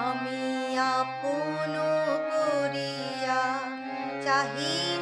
আমি আপন করিয়া চাহিনি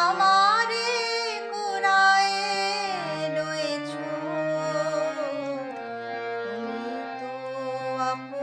আমারে কুরায়ে রয়েছ তুমি তো আপন